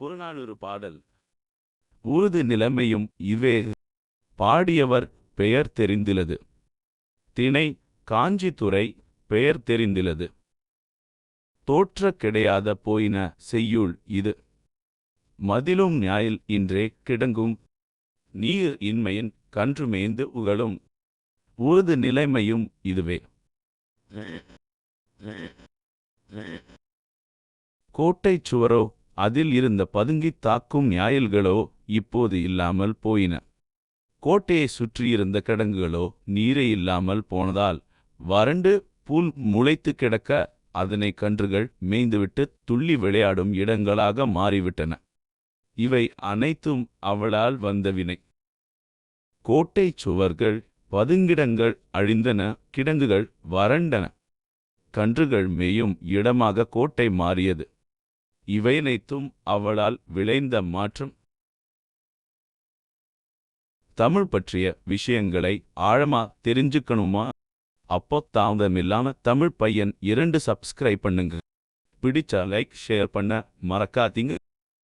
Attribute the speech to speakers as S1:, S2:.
S1: புறநானூறு பாடல். உருது நிலைமையும் இவே பாடியவர் பெயர் தெரிந்திலது. திணை காஞ்சித்துறை பெயர் தெரிந்திலது. தோற்ற கிடையாத போயின செய்யுள் இது. மதிலும் ஞாயில் இன்றே கிடங்கும். நீர் இன்மையின் கன்றுமேந்து உகளும் உருது நிலைமையும் இதுவே. கோட்டைச் சுவரோ அதில் இருந்த பதுங்கித் தாக்கும் ஞாயில்களோ இப்போது இல்லாமல் போயின. கோட்டையை சுற்றியிருந்த கிடங்குகளோ நீரே இல்லாமல் போனதால் வறண்டு புல் முளைத்து கிடக்க அதனை கன்றுகள் மேய்ந்துவிட்டு துள்ளி விளையாடும் இடங்களாக மாறிவிட்டன. இவை அனைத்தும் அவளால் வந்த வினை கோட்டைச் சுவர்கள் பதுங்கிடங்கள் அழிந்தன கிடங்குகள் வறண்டன. கன்றுகள் மேயும் இடமாக கோட்டை மாறியது. இவையனைத்தும் அவளால் விளைந்த மாற்றம். தமிழ் பற்றிய விஷயங்களை ஆழமா தெரிஞ்சுக்கணுமா? அப்போ தாமதமில்லாம தமிழ் பையன் இரண்டு சப்ஸ்கிரைப் பண்ணுங்க. பிடிச்சா லைக் ஷேர் பண்ண மறக்காதீங்க.